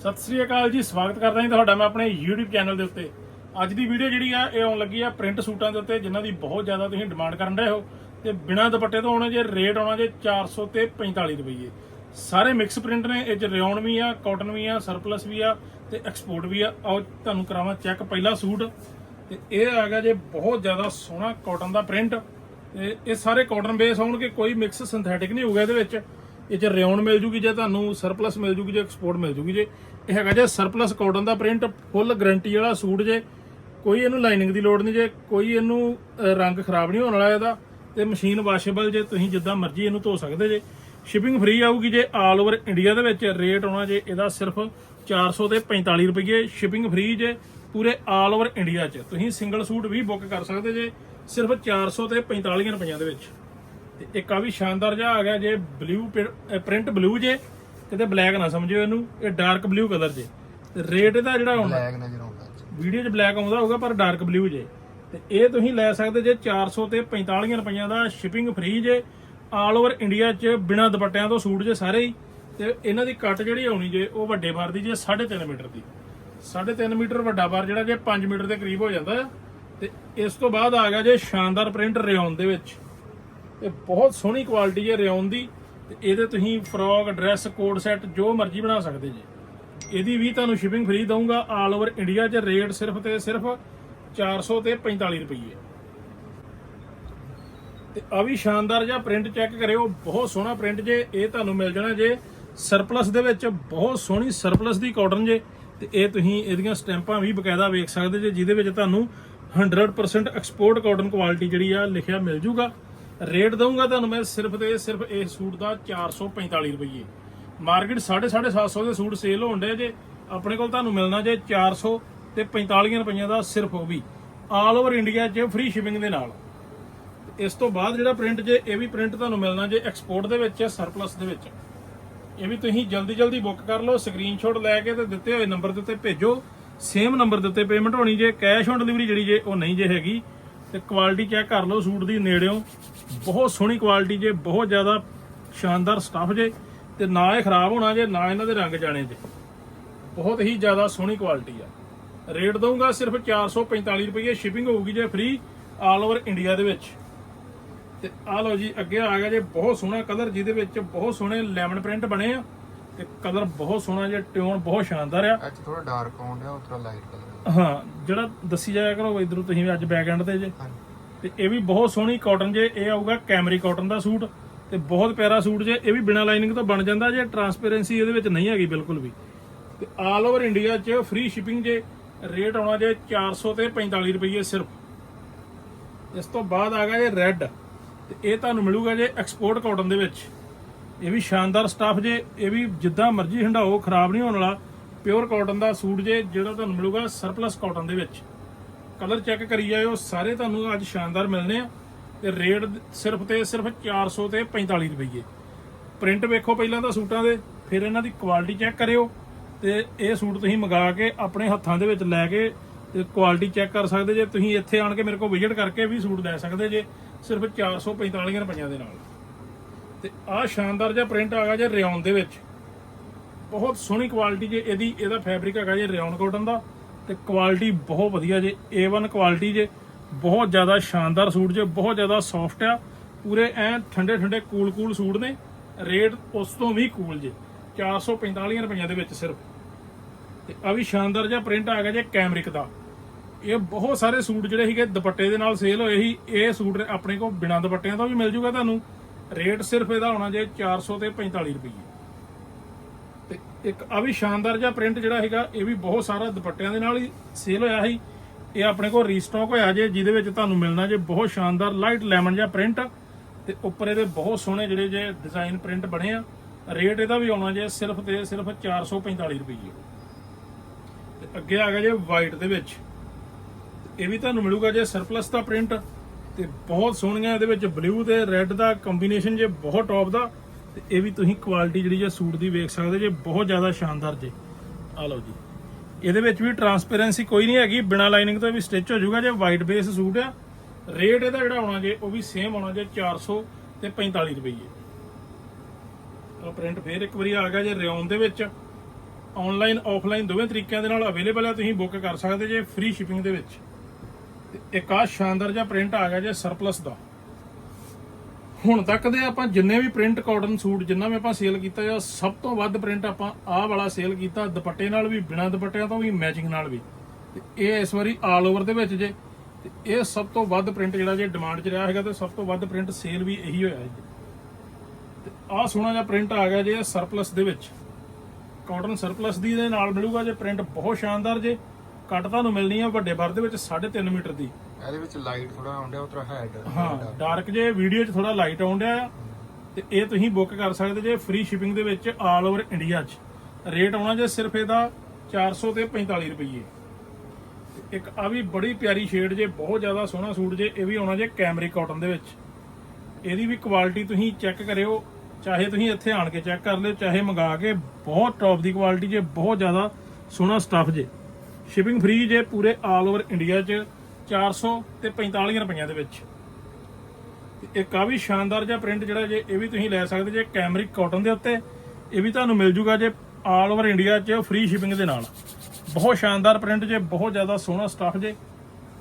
ਸਤਿ ਸ੍ਰੀ ਅਕਾਲ ਜੀ, ਸਵਾਗਤ ਕਰਦਾ ਹਾਂ ਤੁਹਾਡਾ ਮੈਂ ਆਪਣੇ YouTube ਚੈਨਲ ਦੇ ਉੱਤੇ। ਅੱਜ ਦੀ ਵੀਡੀਓ ਜਿਹੜੀ ਆ, ਇਹ ਆਉਣ ਲੱਗੀ ਆ ਪ੍ਰਿੰਟ ਸੂਟਾਂ ਦੇ ਉੱਤੇ, ਜਿਨ੍ਹਾਂ ਦੀ ਬਹੁਤ ਜ਼ਿਆਦਾ ਤੁਸੀਂ ਡਿਮਾਂਡ ਕਰਨ ਰਹੇ ਹੋ। ਤੇ ਬਿਨਾਂ ਦੁਪੱਟੇ ਤੋਂ ਆਉਣਾ ਜੇ ਰੇਟ ਆਉਣਾ ਜੇ 400 ਤੇ 45 ਰੁਪਏ ਸਾਰੇ ਮਿਕਸ ਪ੍ਰਿੰਟ ਨੇ, ਇਹ ਚ ਰਿਓਨ ਵੀ ਆ ਕਾਟਨ ਵੀ ਆ ਸਰਪਲਸ ਵੀ ਆ ਤੇ ਐਕਸਪੋਰਟ ਵੀ ਆ। ਆਓ ਤੁਹਾਨੂੰ ਕਰਾਵਾਂ ਚੈੱਕ ਪਹਿਲਾ ਸੂਟ। ਤੇ ਇਹ ਆ ਜੇ ਬਹੁਤ ਜ਼ਿਆਦਾ ਸੋਹਣਾ ਕਾਟਨ ਦਾ ਪ੍ਰਿੰਟ ਤੇ ਇਹ ਸਾਰੇ ਕਾਟਨ ਬੇਸ ਹੋਣਗੇ, ਕੋਈ ਮਿਕਸ ਸਿੰਥੈਟਿਕ ਨਹੀਂ ਹੋਊਗਾ ਇਹਦੇ ਵਿੱਚ। ਇਹ ਚ ਰਿਓਨ ਮਿਲ ਜੂਗੀ, ਜੇ ਤੁਹਾਨੂੰ ਸਰਪਲਸ ਮਿਲ ਜੂਗੀ, ਜੇ ਐਕਸਪੋਰਟ ਮਿਲ ਜੂਗੀ ਜੇ, ਇਹ ਹੈਗਾ ਜੇ ਸਰਪਲਸ ਕਾਟਨ ਦਾ ਪ੍ਰਿੰਟ ਫੁੱਲ ਗਾਰੰਟੀ ਵਾਲਾ ਸੂਟ ਜੇ, ਕੋਈ ਇਹਨੂੰ ਲਾਈਨਿੰਗ ਦੀ ਲੋੜ ਨਹੀਂ ਜੇ, ਕੋਈ ਇਹਨੂੰ ਰੰਗ ਖਰਾਬ ਨਹੀਂ ਹੋਣ ਵਾਲਾ ਇਹਦਾ, ਤੇ ਮਸ਼ੀਨ ਵਾਸ਼ੇਬਲ ਜੇ, ਤੁਸੀਂ ਜਿੱਦਾਂ ਮਰਜ਼ੀ ਇਹਨੂੰ ਧੋ ਸਕਦੇ ਜੇ। ਸ਼ਿਪਿੰਗ ਫ੍ਰੀ ਆਊਗੀ ਜੇ ਆਲ ਓਵਰ ਇੰਡੀਆ ਦੇ ਵਿੱਚ ਰੇਟ ਆਉਣਾ ਜੇ, ਇਹਦਾ ਸਿਰਫ 400 ਤੇ 45 ਰੁਪਏ ਸ਼ਿਪਿੰਗ ਫ੍ਰੀ ਜੇ ਪੂਰੇ ਆਲ ਓਵਰ ਇੰਡੀਆ 'ਚ। ਤੁਸੀਂ ਸਿੰਗਲ ਸੂਟ ਵੀ ਬੁੱਕ ਕਰ ਸਕਦੇ ਜੇ, ਸਿਰਫ 400 ਤੇ 45 ਰੁਪਈਆਂ ਦੇ ਵਿੱਚ। ਤੇ ਇੱਕ ਆ ਵੀ ਸ਼ਾਨਦਾਰ ਜਿਹਾ ਆ ਗਿਆ ਜੇ ਬਲੂ ਪ੍ਰਿੰਟ ਬਲੂ ਜੇ ਕਿਤੇ ਬਲੈਕ ਨਾ ਸਮਝਿਓ ਇਹਨੂੰ ਇਹ ਡਾਰਕ ਬਲੂ ਕਲਰ ਜੇ। ਤੇ ਰੇਟ ਇਹਦਾ ਜਿਹੜਾ ਹੁਣ ਬਲੈਕ ਨਜ਼ਰ ਆਉਂਦਾ। ਵੀਡੀਓ 'ਚ ਬਲੈਕ ਆਉਂਦਾ ਹੋਊਗਾ ਪਰ ਡਾਰਕ ਬਲੂ ਜੇ। ਤੇ ਇਹ ਤੁਸੀਂ ਲੈ ਸਕਦੇ ਜੇ 400 ਤੇ 45 ਰੁਪਈਆਂ ਦਾ ਸ਼ਿਪਿੰਗ ਫ੍ਰੀ ਜੇ ਆਲ ਓਵਰ ਇੰਡੀਆ 'ਚ ਬਿਨਾਂ ਦੁਪੱਟਿਆਂ ਤੋਂ ਸੂਟ ਜੇ ਸਾਰੇ ਹੀ। ਤੇ ਇਹਨਾਂ ਦੀ ਕੱਟ ਜਿਹੜੀ ਆਉਣੀ ਜੇ ਉਹ ਵੱਡੇ ਬਾਰ ਦੀ ਜੇ 3.5 ਮੀਟਰ ਦੀ। 3.5 ਮੀਟਰ ਵੱਡਾ ਬਾਰ ਜਿਹੜਾ ਜੇ 5 ਮੀਟਰ ਦੇ ਕਰੀਬ ਹੋ ਜਾਂਦਾ। ਤੇ ਇਸ ਤੋਂ ਬਾਅਦ ਆ ਗਿਆ ਜੇ ਸ਼ਾਨਦਾਰ ਪ੍ਰਿੰਟ ਰਿਓਨ ਦੇ ਵਿੱਚ। ਇਹ ਬਹੁਤ ਸੋਹਣੀ ਕੁਆਲਿਟੀ ਹੈ ਰਿਓਨ ਦੀ ਤੇ ਇਹਦੇ ਤੁਸੀਂ ਫਰੋਕ, ਡਰੈਸ, ਕੋਡ ਸੈੱਟ ਜੋ ਮਰਜ਼ੀ ਬਣਾ ਸਕਦੇ ਜੀ। ਇਹਦੀ ਵੀ ਤੁਹਾਨੂੰ ਸ਼ਿਪਿੰਗ ਫ੍ਰੀ ਦਊਂਗਾ ਆਲ ਓਵਰ ਇੰਡੀਆ 'ਚ ਰੇਟ ਸਿਰਫ ਤੇ ਸਿਰਫ 400 ਤੇ 45 ਰੁਪਏ ਤੇ ਆ ਵੀ ਸ਼ਾਨਦਾਰ ਜਿਹਾ ਪ੍ਰਿੰਟ ਚੈੱਕ ਕਰਿਓ, ਬਹੁਤ ਸੋਹਣਾ ਪ੍ਰਿੰਟ ਜੇ, ਇਹ ਤੁਹਾਨੂੰ ਮਿਲ ਜਾਣਾ ਜੇ ਸਰਪਲਸ ਦੇ ਵਿੱਚ, ਬਹੁਤ ਸੋਹਣੀ ਸਰਪਲਸ ਦੀ ਕਾਟਨ ਜੇ, ਤੇ ਇਹ ਤੁਸੀਂ ਇਹਦੀਆਂ ਸਟੈਂਪਾਂ ਵੀ ਬਕਾਇਦਾ ਵੇਖ ਸਕਦੇ ਜੇ, ਜਿਹਦੇ ਵਿੱਚ ਤੁਹਾਨੂੰ 100% ਐਕਸਪੋਰਟ ਕਾਟਨ ਕੁਆਲਿਟੀ ਜਿਹੜੀ ਆ, ਲਿਖਿਆ ਮਿਲ ਜੂਗਾ। ਰੇਟ ਦਊਂਗਾ ਤੁਹਾਨੂੰ ਮੈਂ ਸਿਰਫ ਤੇ ਸਿਰਫ ਇਸ ਸੂਟ ਦਾ 445 ਰੁਪਏ ਮਾਰਕੀਟ 750 ਦੇ ਸੂਟ ਸੇਲ ਹੋਣ ਡੇ ਜੇ, ਆਪਣੇ ਕੋਲ ਤੁਹਾਨੂੰ ਮਿਲਣਾ ਜੇ 400 ਤੇ 45 ਰੁਪਈਆਂ ਦਾ ਸਿਰਫ ਉਹ ਵੀ ਆਲ ਓਵਰ ਇੰਡੀਆ 'ਚ ਫ੍ਰੀ ਸ਼ਿਪਿੰਗ ਦੇ ਨਾਲ। ਇਸ ਤੋਂ ਬਾਅਦ ਜਿਹੜਾ ਪ੍ਰਿੰਟ ਜੇ, ਇਹ ਵੀ ਪ੍ਰਿੰਟ ਤੁਹਾਨੂੰ ਮਿਲਣਾ ਜੇ ਐਕਸਪੋਰਟ ਦੇ ਵਿੱਚ ਸਰਪਲਸ ਦੇ ਵਿੱਚ। ਇਹ ਵੀ ਤੁਸੀਂ ਜਲਦੀ ਜਲਦੀ ਬੁੱਕ ਕਰ ਲਓ ਸਕਰੀਨਸ਼ਾਟ ਲੈ ਕੇ ਤੇ ਦਿੱਤੇ ਹੋਏ ਨੰਬਰ ਦੇ ਉੱਤੇ ਭੇਜੋ। ਸੇਮ ਨੰਬਰ ਦੇ ਉੱਤੇ ਪੇਮੈਂਟ ਹੋਣੀ ਜੇ ਕੈਸ਼ ਔਨ ਡਿਲੀਵਰੀ ਜਿਹੜੀ ਜੇ, ਉਹ ਨਹੀਂ ਜੇ ਹੈਗੀ। ਤੇ ਕੁਆਲਿਟੀ ਚੈੱਕ ਕਰ ਲਓ ਸੂਟ ਦੀ ਨੇੜਿਓਂ। ਬਹੁਤ ਸੋਹਣੀ ਕੁਆਲਿਟੀ ਜੇ ਬਹੁਤ ਜ਼ਿਆਦਾ ਸ਼ਾਨਦਾਰ ਸਟੱਫ ਜੇ ਤੇ ਨਾ ਇਹ ਖਰਾਬ ਹੋਣਾ ਜੇ ਨਾ ਇਹਨਾਂ ਦੇ ਰੰਗ ਜਾਣੇ ਜੇ। ਬਹੁਤ ਹੀ ਜ਼ਿਆਦਾ ਸੋਹਣੀ ਕੁਆਲਿਟੀ ਆ। ਰੇਟ ਦਊਂਗਾ ਸਿਰਫ 445 ਰੁਪਏ ਸ਼ਿਪਿੰਗ ਹੋਊਗੀ ਜੇ ਫ੍ਰੀ ਆਲ ਓਵਰ ਇੰਡੀਆ ਦੇ ਵਿੱਚ। ਤੇ ਆ ਲਓ ਜੀ ਅੱਗੇ ਆ ਗਿਆ ਜੇ ਬਹੁਤ ਸੋਹਣਾ ਕਲਰ ਜਿਹਦੇ ਵਿੱਚ ਬਹੁਤ ਸੋਹਣੇ ਲੈਮਨ ਪ੍ਰਿੰਟ ਬਣੇ ਆ। ਤੇ ਕਲਰ ਬਹੁਤ ਸੋਹਣਾ ਜੇ ਟਿਊਨ ਬਹੁਤ ਸ਼ਾਨਦਾਰ ਆ। 'ਚ ਥੋੜਾ ਡਾਰਕ ਆਉਂਦਾ ਉਤਰਾ ਲਾਈਟ ਕਲਰ ਹਾਂ ਜਿਹੜਾ ਦੱਸੀ ਜਾਇਆ ਕਰੋ ਇਧਰੋਂ ਤੁਸੀਂ ਅੱਜ ਬੈਕ ਐਂਡ ਤੇ ਜੇ। ਹਾਂਜੀ। ਤੇ ਇਹ ਵੀ ਬਹੁਤ ਸੋਹਣੀ ਕਾਟਨ ਜੇ ਇਹ ਆਊਗਾ ਕੈਮਰੀ ਕਾਟਨ ਦਾ ਸੂਟ ਤੇ ਬਹੁਤ ਪਿਆਰਾ ਸੂਟ ਜੇ, ਇਹ ਵੀ ਬਿਨਾ ਲਾਈਨਿੰਗ ਤੋਂ ਬਣ ਜਾਂਦਾ ਜੇ ਟਰਾਂਸਪੇਰੈਂਸੀ ਇਹਦੇ ਵਿੱਚ ਨਹੀਂ ਹੈਗੀ ਬਿਲਕੁਲ ਵੀ। ਤੇ ਆਲ ਓਵਰ ਇੰਡੀਆ 'ਚ ਫ੍ਰੀ ਸ਼ਿਪਿੰਗ ਜੇ ਰੇਟ ਆਉਣਾ ਜੇ 400 ਤੇ 45 ਰੁਪਏ ਸਿਰਫ। ਇਸ ਤੋਂ ਬਾਅਦ ਆ ਗਿਆ ਜੇ ਰੈੱਡ ਤੇ ਇਹ ਤੁਹਾਨੂੰ ਮਿਲੂਗਾ ਜੇ ਐਕਸਪੋਰਟ ਕਾਟਨ ਦੇ ਵਿੱਚ। ਇਹ ਵੀ ਸ਼ਾਨਦਾਰ ਸਟਾਫ ਜੇ, ਇਹ ਵੀ ਜਿੱਦਾਂ ਮਰਜ਼ੀ ਹੰਡਾਓ ਖਰਾਬ ਨਹੀਂ ਹੋਣ ਵਾਲਾ। ਪਿਓਰ ਕਾਟਨ ਦਾ ਸੂਟ ਜੇ, ਜਿਹੜਾ ਤੁਹਾਨੂੰ ਮਿਲੂਗਾ ਸਰਪਲਸ ਕਾਟਨ ਦੇ ਵਿੱਚ। ਕਲਰ ਚੈੱਕ ਕਰੀ ਜਾਇਓ, ਸਾਰੇ ਤੁਹਾਨੂੰ ਅੱਜ ਸ਼ਾਨਦਾਰ ਮਿਲਨੇ ਆ। ਤੇ ਰੇਟ ਸਿਰਫ ਤੇ ਸਿਰਫ 400 ਤੇ 45 ਰੁਪਏ ਪ੍ਰਿੰਟ ਵੇਖੋ ਪਹਿਲਾਂ ਤਾਂ ਸੂਟਾਂ ਦੇ, ਫਿਰ ਇਹਨਾਂ ਦੀ ਕੁਆਲਿਟੀ ਚੈੱਕ ਕਰਿਓ। ਤੇ ਇਹ ਸੂਟ ਤੁਸੀਂ ਮੰਗਾ ਕੇ ਆਪਣੇ ਹੱਥਾਂ ਦੇ ਵਿੱਚ ਲੈ ਕੇ ਤੇ ਕੁਆਲਿਟੀ ਚੈੱਕ ਕਰ ਸਕਦੇ ਜੇ। ਤੁਸੀਂ ਇੱਥੇ ਆਣ ਕੇ ਮੇਰੇ ਕੋਲ ਵਿਜ਼ਿਟ ਕਰਕੇ ਵੀ ਸੂਟ ਲੈ ਸਕਦੇ ਜੇ, ਸਿਰਫ 445 ਰੁਪਈਆਂ ਦੇ ਨਾਲ। ਤੇ ਆਹ ਸ਼ਾਨਦਾਰ ਜਿਹਾ ਪ੍ਰਿੰਟ ਆ ਗਿਆ ਜੇ ਰਿਓਨ ਦੇ ਵਿੱਚ। ਬਹੁਤ ਸੋਹਣੀ ਕੁਆਲਿਟੀ ਜੇ ਇਹਦੀ, ਇਹਦਾ ਫੈਬਰਿਕ ਹੈਗਾ ਜੇ ਰਿਓਨ ਕਾਟਨ ਦਾ। ਤੇ ਕੁਆਲਿਟੀ ਬਹੁਤ ਵਧੀਆ ਜੇ A1 ਕੁਆਲਿਟੀ ਜੇ, ਬਹੁਤ ਜ਼ਿਆਦਾ ਸ਼ਾਨਦਾਰ ਸੂਟ ਜੇ, ਬਹੁਤ ਜ਼ਿਆਦਾ ਸੌਫਟ ਆ, ਪੂਰੇ ਐ ਠੰਡੇ ਠੰਡੇ ਕੂਲ ਕੂਲ ਸੂਟ ਨੇ ਰੇਟ ਉਸ ਤੋਂ ਵੀ ਕੂਲ ਜੇ 445 ਰੁਪਈਆਂ ਦੇ ਵਿੱਚ ਸਿਰਫ। ਤੇ ਆ ਵੀ ਸ਼ਾਨਦਾਰ ਜਿਹਾ ਪ੍ਰਿੰਟ ਆ ਗਿਆ ਜੇ ਕੈਮਰਿਕ ਦਾ। ਇਹ ਬਹੁਤ ਸਾਰੇ ਸੂਟ ਜਿਹੜੇ ਸੀਗੇ ਦੁਪੱਟੇ ਦੇ ਨਾਲ ਸੇਲ ਹੋਏ ਸੀ, ਇਹ ਸੂਟ ਆਪਣੇ ਕੋਲ ਬਿਨਾਂ ਦੁਪੱਟਿਆਂ ਤੋਂ ਵੀ ਮਿਲ ਜੂਗਾ ਤੁਹਾਨੂੰ। ਰੇਟ ਸਿਰਫ ਇਹਦਾ ਹੋਣਾ ਜੇ 400 ਤੇ 45 ਰੁਪਏ ਤੇ ਇੱਕ ਆ ਵੀ ਸ਼ਾਨਦਾਰ ਜਿਹਾ ਪ੍ਰਿੰਟ ਜਿਹੜਾ ਹੈਗਾ ਇਹ ਵੀ ਬਹੁਤ ਸਾਰਾ ਦੁਪੱਟਿਆਂ ਦੇ ਨਾਲ ਹੀ ਸੇਲ ਹੋਇਆ ਸੀ। ਇਹ ਆਪਣੇ ਕੋਲ ਰੀਸਟਾਕ ਹੋਇਆ ਜੇ, ਜਿਹਦੇ ਵਿੱਚ ਤੁਹਾਨੂੰ ਮਿਲਣਾ ਜੇ, ਬਹੁਤ ਸ਼ਾਨਦਾਰ ਲਾਈਟ ਲੈਮਨ ਜਿਹਾ ਪ੍ਰਿੰਟ ਤੇ ਉੱਪਰ ਇਹਦੇ ਬਹੁਤ ਸੋਹਣੇ ਜਿਹੜੇ ਜੇ ਡਿਜ਼ਾਈਨ ਪ੍ਰਿੰਟ ਬਣੇ ਆ। ਰੇਟ ਇਹਦਾ ਵੀ ਆਉਣਾ ਜੇ ਸਿਰਫ ਤੇ ਸਿਰਫ 445 ਰੁਪਏ ਤੇ ਅੱਗੇ ਆ ਗਿਆ ਜੇ ਵਾਈਟ ਦੇ ਵਿੱਚ। ਇਹ ਵੀ ਤੁਹਾਨੂੰ ਮਿਲੂਗਾ ਜੇ ਸਰਪਲਸ ਦਾ ਪ੍ਰਿੰਟ ਤੇ ਬਹੁਤ ਸੋਹਣੀਆਂ ਇਹਦੇ ਵਿੱਚ ਬਲੂ ਤੇ ਰੈੱਡ ਦਾ ਕੰਬੀਨੇਸ਼ਨ ਜੇ, ਬਹੁਤ ਟੌਪ ਦਾ। ਤੇ ਇਹ ਵੀ ਤੁਸੀਂ ਕੁਆਲਿਟੀ ਜਿਹੜੀ ਜੇ ਸੂਟ ਦੀ ਵੇਖ ਸਕਦੇ ਜੇ, ਬਹੁਤ ਜ਼ਿਆਦਾ ਸ਼ਾਨਦਾਰ ਜੇ। ਆ ਲਓ ਜੀ। ਇਹਦੇ ਵਿੱਚ ਵੀ ਟਰਾਂਸਪੇਰੈਂਸੀ ਕੋਈ ਨਹੀਂ ਹੈਗੀ, ਬਿਨਾ ਲਾਈਨਿੰਗ ਤੋਂ ਵੀ ਸਟਿਚ ਹੋ ਜਾਊਗਾ, ਜੇ ਵਾਈਟ ਬੇਸ ਸੂਟ ਆ ਰੇਟ ਇਹਦਾ ਜਿਹੜਾ ਆਉਣਾ ਜੇ, ਉਹ ਵੀ ਸੇਮ ਆਉਣਾ ਜੇ 400 ਤੇ 45 ਰੁਪਏ ਉਹ ਪ੍ਰਿੰਟ ਫੇਰ ਇੱਕ ਵਾਰੀ ਆ ਗਿਆ ਜੇ ਰਿਓਨ ਦੇ ਵਿੱਚ। ਆਨਲਾਈਨ ਆਫਲਾਈਨ ਦੋਵੇਂ ਤਰੀਕਿਆਂ ਦੇ ਨਾਲ ਅਵੇਲੇਬਲ ਹੈ ਤੁਸੀਂ ਬੁੱਕ ਕਰ ਸਕਦੇ ਜੇ ਫ੍ਰੀ ਸ਼ਿਪਿੰਗ ਦੇ ਵਿੱਚ। ਤੇ ਇੱਕ ਆ ਸ਼ਾਨਦਾਰ ਜਿਹਾ ਪ੍ਰਿੰਟ ਆ ਗਿਆ ਜੇ ਸਰਪਲਸ ਦਾ। ਹੁਣ ਤੱਕ ਦੇ ਆਪਾਂ ਜਿੰਨੇ ਵੀ ਪ੍ਰਿੰਟ ਕਾਟਨ ਸੂਟ ਜਿੰਨਾ ਵੀ ਆਪਾਂ ਸੇਲ ਕੀਤਾ ਜਾਂ ਸਭ ਤੋਂ ਵੱਧ ਪ੍ਰਿੰਟ ਆਪਾਂ ਆਹ ਵਾਲਾ ਸੇਲ ਕੀਤਾ, ਦੁਪੱਟੇ ਨਾਲ ਵੀ, ਬਿਨਾਂ ਦੁਪੱਟਿਆਂ ਤੋਂ ਵੀ ਮੈਚਿੰਗ ਨਾਲ ਵੀ। ਤੇ ਇਹ ਇਸ ਵਾਰੀ ਆਲ ਓਵਰ ਦੇ ਵਿੱਚ ਜੇ, ਤੇ ਇਹ ਸਭ ਤੋਂ ਵੱਧ ਪ੍ਰਿੰਟ ਜਿਹੜਾ ਜੇ ਡਿਮਾਂਡ 'ਚ ਰਿਹਾ ਹੈਗਾ ਤੇ ਸਭ ਤੋਂ ਵੱਧ ਪ੍ਰਿੰਟ ਸੇਲ ਵੀ ਇਹੀ ਹੋਇਆ ਹੈ ਜੀ। ਤੇ ਆਹ ਸੋਹਣਾ ਜਿਹਾ ਪ੍ਰਿੰਟ ਆ ਗਿਆ ਜੇ ਸਰਪਲਸ ਦੇ ਵਿੱਚ। ਕਾਟਨ ਸਰਪਲਸ ਦੀ ਦੇ ਨਾਲ ਮਿਲੂਗਾ ਜੇ ਪ੍ਰਿੰਟ ਬਹੁਤ ਸ਼ਾਨਦਾਰ ਜੇ ਕੱਟ ਤੁਹਾਨੂੰ ਮਿਲਣੀ ਆ ਵੱਡੇ ਬਰ ਦੇ ਵਿੱਚ 3.5 ਮੀਟਰ ਦੀ। ਇਹਦੇ ਵਿੱਚ ਲਾਈਟ ਥੋੜਾ ਆਉਂਦਾ ਉਤਰਾ ਹੈਡ ਹਾਂ ਡਾਰਕ ਜੇ ਵੀਡੀਓ 'ਚ ਥੋੜਾ ਲਾਈਟ ਆਉਣ ਡਿਆ ਆ, ਤੇ ਇਹ ਤੁਸੀਂ ਬੁੱਕ ਕਰ ਸਕਦੇ ਜੇ ਫ੍ਰੀ ਸ਼ਿਪਿੰਗ ਦੇ ਵਿੱਚ ਆਲ ਓਵਰ ਇੰਡੀਆ 'ਚ। ਰੇਟ ਆਉਣਾ ਜੇ ਸਿਰਫ ਇਹਦਾ 400 ਤੇ 45 ਰੁਪਏ ਤੇ ਇੱਕ ਆ ਵੀ ਬੜੀ ਪਿਆਰੀ ਸ਼ੇਡ ਜੇ, ਬਹੁਤ ਜ਼ਿਆਦਾ ਸੋਹਣਾ ਸੂਟ ਜੇ, ਇਹ ਵੀ ਆਉਣਾ ਜੇ ਕੈਮਰਿਕ ਕਾਟਨ ਦੇ ਵਿੱਚ। ਇਹਦੀ ਵੀ ਕੁਆਲਿਟੀ ਤੁਸੀਂ ਚੈੱਕ ਕਰਿਓ, ਚਾਹੇ ਤੁਸੀਂ ਇੱਥੇ ਆਣ ਕੇ ਚੈੱਕ ਕਰ ਲਿਓ, ਚਾਹੇ ਮੰਗਾ ਕੇ, ਬਹੁਤ ਟੌਪ ਦੀ ਕੁਆਲਿਟੀ ਜੇ, ਬਹੁਤ ਜ਼ਿਆਦਾ ਸੋਹਣਾ ਸਟੱਫ ਜੇ। ਸ਼ਿਪਿੰਗ ਫ੍ਰੀ ਜੇ ਪੂਰੇ ਆਲ ਓਵਰ ਇੰਡੀਆ 'ਚ। 400 ਤੇ 45 ਰੁਪਈਆਂ ਦੇ ਵਿੱਚ। ਤੇ ਇੱਕ ਆ ਵੀ ਸ਼ਾਨਦਾਰ ਜਿਹਾ ਪ੍ਰਿੰਟ ਜਿਹੜਾ ਜੇ ਇਹ ਵੀ ਤੁਸੀਂ ਲੈ ਸਕਦੇ ਜੇ ਕੈਮਰਿਕ ਕਾਟਨ ਦੇ ਉੱਤੇ, ਇਹ ਵੀ ਤੁਹਾਨੂੰ ਮਿਲ ਜੂਗਾ ਜੇ ਆਲ ਓਵਰ ਇੰਡੀਆ 'ਚ ਫ੍ਰੀ ਸ਼ਿਪਿੰਗ ਦੇ ਨਾਲ। ਬਹੁਤ ਸ਼ਾਨਦਾਰ ਪ੍ਰਿੰਟ ਜੇ, ਬਹੁਤ ਜ਼ਿਆਦਾ ਸੋਹਣਾ ਸਟੱਫ ਜੇ।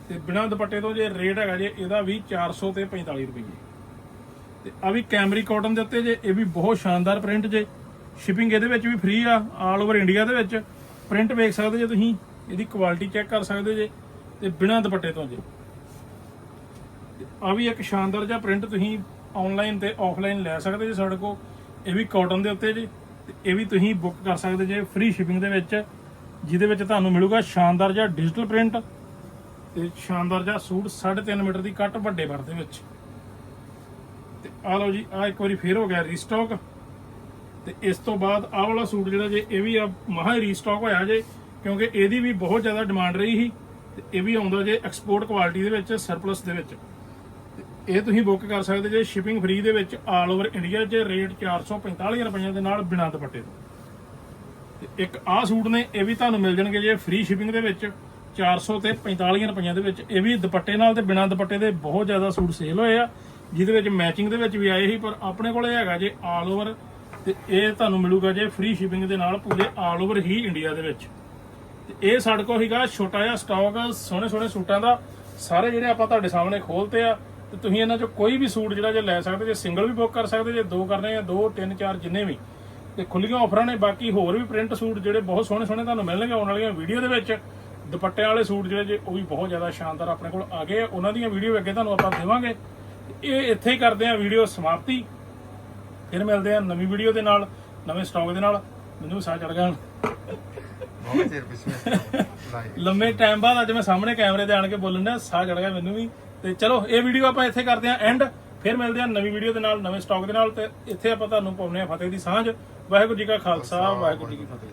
ਤੇ ਬਿਨਾਂ ਦੁਪੱਟੇ ਤੋਂ ਜੇ ਰੇਟ ਹੈਗਾ ਜੇ, ਇਹਦਾ ਵੀ 400 ਤੇ 45 ਰੁਪਏ ਤੇ ਆ ਵੀ ਕੈਮਰੀ ਕਾਟਨ ਦੇ ਉੱਤੇ ਜੇ, ਇਹ ਵੀ ਬਹੁਤ ਸ਼ਾਨਦਾਰ ਪ੍ਰਿੰਟ ਜੇ। ਸ਼ਿਪਿੰਗ ਇਹਦੇ ਵਿੱਚ ਵੀ ਫ੍ਰੀ ਆ ਆਲ ਓਵਰ ਇੰਡੀਆ ਦੇ ਵਿੱਚ। ਪ੍ਰਿੰਟ ਵੇਖ ਸਕਦੇ ਜੇ ਤੁਸੀਂ, ਇਹਦੀ ਕੁਆਲਿਟੀ ਚੈੱਕ ਕਰ ਸਕਦੇ ਜੇ। ਤੇ ਬਿਨਾਂ ਦੁਪੱਟੇ ਤੋਂ ਜੇ। ਆ ਵੀ ਇੱਕ ਸ਼ਾਨਦਾਰ ਜਿਹਾ ਪ੍ਰਿੰਟ ਤੁਸੀਂ ਆਨਲਾਈਨ ਤੇ ਆਫਲਾਈਨ ਲੈ ਸਕਦੇ ਜੇ ਸਾਡੇ ਕੋਲ। ਇਹ ਵੀ ਕਾਟਨ ਦੇ ਉੱਤੇ ਜੀ। ਤੇ ਇਹ ਵੀ ਤੁਸੀਂ ਬੁੱਕ ਕਰ ਸਕਦੇ ਜੇ ਫ੍ਰੀ ਸ਼ਿਪਿੰਗ ਦੇ ਵਿੱਚ, ਜਿਹਦੇ ਵਿੱਚ ਤੁਹਾਨੂੰ ਮਿਲੂਗਾ ਸ਼ਾਨਦਾਰ ਜਿਹਾ ਡਿਜੀਟਲ ਪ੍ਰਿੰਟ ਤੇ ਸ਼ਾਨਦਾਰ ਜਿਹਾ ਸੂਟ 3.5 ਮੀਟਰ ਦੀ ਕੱਟ ਵੱਡੇ ਭਰ ਦੇ ਵਿੱਚ। ਤੇ ਆ ਲਓ ਜੀ ਆ ਇੱਕ ਵਾਰੀ ਫੇਰ ਹੋ ਗਿਆ ਰੀਸਟਾਕ ਤੇ ਇਸ ਤੋਂ ਬਾਅਦ ਆਹ ਵਾਲਾ ਸੂਟ ਜਿਹੜਾ ਜੇ, ਇਹ ਵੀ ਆ ਮਹਾ ਰੀਸਟਾਕ ਹੋਇਆ ਜੇ, ਕਿਉਂਕਿ ਇਹਦੀ ਵੀ ਬਹੁਤ ਜ਼ਿਆਦਾ ਡਿਮਾਂਡ ਰਹੀ ਸੀ। ਤੇ ਇਹ ਵੀ ਆਉਂਦਾ ਜੇ ਐਕਸਪੋਰਟ ਕੁਆਲਿਟੀ ਦੇ ਵਿੱਚ ਸਰਪਲਸ ਦੇ ਵਿੱਚ। ਤੇ ਇਹ ਤੁਸੀਂ ਬੁੱਕ ਕਰ ਸਕਦੇ ਜੇ ਸ਼ਿਪਿੰਗ ਫ੍ਰੀ ਦੇ ਵਿੱਚ ਆਲ ਓਵਰ ਇੰਡੀਆ 'ਚ ਰੇਟ 445 ਰੁਪਏ ਦੇ ਨਾਲ ਬਿਨਾਂ ਦੁਪੱਟੇ ਤੋਂ। ਤੇ ਇੱਕ ਆਹ ਸੂਟ ਨੇ, ਇਹ ਵੀ ਤੁਹਾਨੂੰ ਮਿਲ ਜਾਣਗੇ ਜੇ ਫ੍ਰੀ ਸ਼ਿਪਿੰਗ ਦੇ ਵਿੱਚ 400 ਤੇ 45 ਰੁਪਈਆਂ ਦੇ ਵਿੱਚ। ਇਹ ਵੀ ਦੁਪੱਟੇ ਨਾਲ ਤੇ ਬਿਨਾਂ ਦੁਪੱਟੇ ਦੇ ਬਹੁਤ ਜ਼ਿਆਦਾ ਸੂਟ ਸੇਲ ਹੋਏ ਆ, ਜਿਹਦੇ ਵਿੱਚ ਮੈਚਿੰਗ ਦੇ ਵਿੱਚ ਵੀ ਆਏ ਸੀ, ਪਰ ਆਪਣੇ ਕੋਲੇ ਹੈਗਾ ਜੇ ਆਲ ਓਵਰ ਤੇ ਇਹ ਤੁਹਾਨੂੰ ਮਿਲੂਗਾ ਜੇ ਫ੍ਰੀ ਸ਼ਿਪਿੰਗ ਦੇ ਨਾਲ ਪੂਰੇ ਆਲ ਓਵਰ ਹੀ ਇੰਡੀਆ ਦੇ ਵਿੱਚ। ਤੇ ਇਹ ਸਾਡੇ ਕੋਲ ਹੈਗਾ ਛੋਟਾ ਜਿਹਾ ਸਟਾਕ ਸੋਹਣੇ ਸੋਹਣੇ ਸੂਟਾਂ ਦਾ। ਸਾਰੇ ਜਿਹੜੇ ਆਪਾਂ ਤੁਹਾਡੇ ਸਾਹਮਣੇ ਖੋਲਤੇ ਆ, ਤੇ ਤੁਸੀਂ ਇਹਨਾਂ ਚੋਂ ਕੋਈ ਵੀ ਸੂਟ ਜਿਹੜਾ ਜੇ ਲੈ ਸਕਦੇ, ਜੇ ਸਿੰਗਲ ਵੀ ਬੁੱਕ ਕਰ ਸਕਦੇ, ਜੇ ਦੋ ਕਰਨੇ ਆ, ਦੋ, ਤਿੰਨ, ਚਾਰ, ਜਿੰਨੇ ਵੀ। ਤੇ ਖੁੱਲੀਆਂ ਆਫਰਾਂ ਨੇ, ਬਾਕੀ ਹੋਰ ਵੀ ਪ੍ਰਿੰਟ ਸੂਟ ਜਿਹੜੇ ਬਹੁਤ ਸੋਹਣੇ ਸੋਹਣੇ ਤੁਹਾਨੂੰ ਮਿਲਣਗੇ ਆਉਣ ਵਾਲੀਆਂ ਵੀਡੀਓ ਦੇ ਵਿੱਚ। ਦੁਪੱਟਿਆਂ ਵਾਲੇ ਸੂਟ ਜਿਹੜੇ ਜੇ, ਉਹ ਵੀ ਬਹੁਤ ਜ਼ਿਆਦਾ ਸ਼ਾਨਦਾਰ ਆਪਣੇ ਕੋਲ ਆ ਗਏ ਆ। ਉਹਨਾਂ ਦੀਆਂ ਵੀਡੀਓ ਅੱਗੇ ਤੁਹਾਨੂੰ ਆਪਾਂ ਦੇਵਾਂਗੇ। ਇਹ ਇੱਥੇ ਹੀ ਕਰਦੇ ਆ ਵੀਡੀਓ ਸਮਾਪਤੀ। ਫਿਰ ਮਿਲਦੇ ਆ ਨਵੀਂ ਵੀਡੀਓ ਦੇ ਨਾਲ, ਨਵੇਂ ਸਟਾਕ ਦੇ ਨਾਲ। ਮੈਨੂੰ ਸਾਹ ਚੜ ਗਿਆ ਬਹੁਤ ਚਿਰ ਪਿੱਛੇ ਲਾਈਟ ਲੰਮੇ ਟਾਈਮ ਬਾਅਦ ਅੱਜ ਮੈਂ ਸਾਹਮਣੇ ਕੈਮਰੇ ਦੇ ਆਣ ਕੇ ਬੋਲਣ ਦਾ ਸਾਹ ਚੜ ਗਿਆ ਮੈਨੂੰ ਵੀ। ਤੇ ਚਲੋ, ਇਹ ਵੀਡੀਓ ਆਪਾਂ ਇੱਥੇ ਕਰਦੇ ਆਂ ਐਂਡ ਫਿਰ ਮਿਲਦੇ ਆਂ ਨਵੀਂ ਵੀਡੀਓ ਦੇ ਨਾਲ, ਨਵੇਂ ਸਟਾਕ ਦੇ ਨਾਲ, ਤੇ ਇੱਥੇ ਆਪਾਂ ਤੁਹਾਨੂੰ ਪਾਉਨੇ ਆ ਫਤਿਹ ਦੀ ਸਾਂਝ। ਵਾਹਿਗੁਰੂ ਜੀ ਕਾ ਖਾਲਸਾ, ਵਾਹਿਗੁਰੂ ਜੀ ਕੀ ਫਤਿਹ।